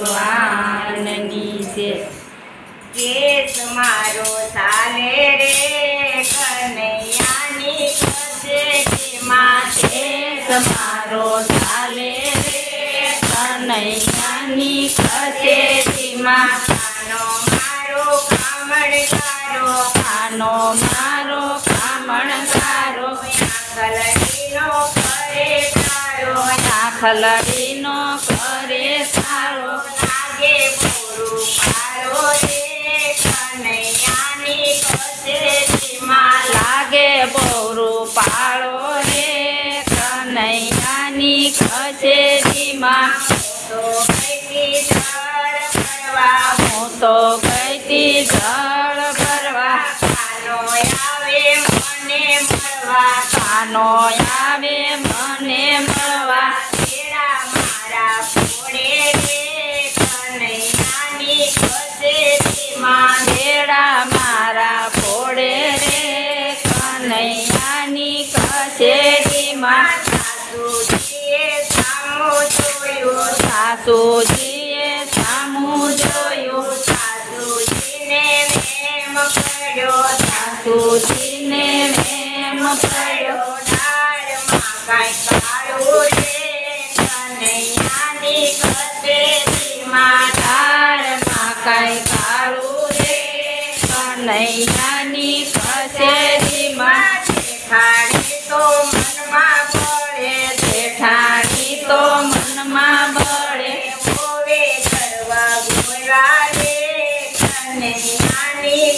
ભગવાનની છે. કેસ મારો ચાલે રે, કનૈયાની કેસ મારો ચાલે રે, કનૈયાની કસે કાનો મારો, કામણકારો, કાનો મારો આંગળીનો કરે કારો દાખલડીનો કરે સારો લાગે પૂરું પારો રે કનૈયાની કચેરીમાં લાગે બોરું પાળો રે કનૈયાની કચેરીમાં તો કઈ કરવા હું તો આવે મને મળવા, કેળા મારા ફોડે રે, કનૈયાની કચેરીમાં બેડા મારા ફોડે રે, કનૈયાની કચેરીમાં સાસુજીએ સામું જોયું, સાસુજીએ સામું જોયું, સાસુજીને મેમ કર્યો સાસુજીને મેમ પડ્યો કનૈયાની કચેરીમાં ખાણી તો મનમાં પડે જેઠાણી તો મનમાં બળે. કરવા ગોળા રે કનૈયાની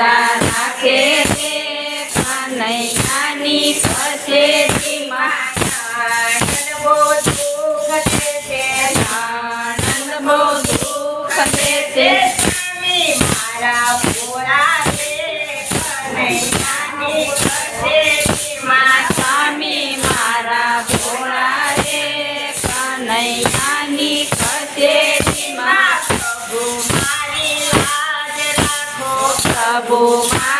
બાધા રાખે રે કનૈયાની કચેરીમાં આનંદ બહુ છે આનંદ બહુ દુઃખ છે મારા ભોળા રે સ્વામી મારા ભોળા પ્રભુ મારી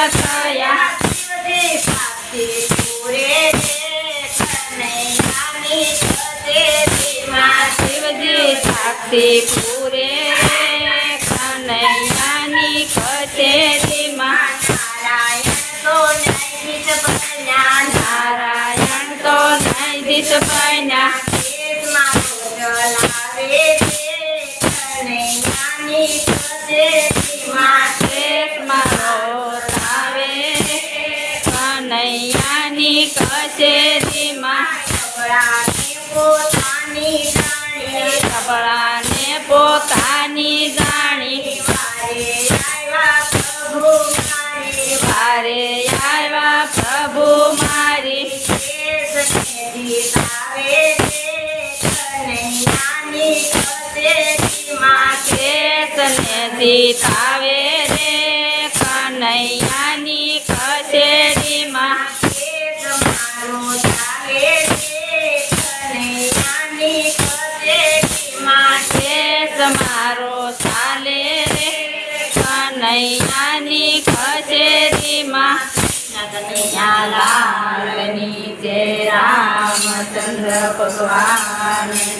વકીલ થયા શિવજી સાક્ષી પૂરે રે કનૈયાની કચેરીમાં શિવજી સાક્ષી પૂરે રે કનૈયાની કનૈયાની કચેરીમાં કપડાની પોતાની જાણે. કપડાને પોતાની જાણી. વારે આવ્યા પ્રભુ મારી. વારે આવ્યા પ્રભુ મારી. કચેરીમાં. દેશને જીતાવે રે કનૈયાની Chandra Pagwani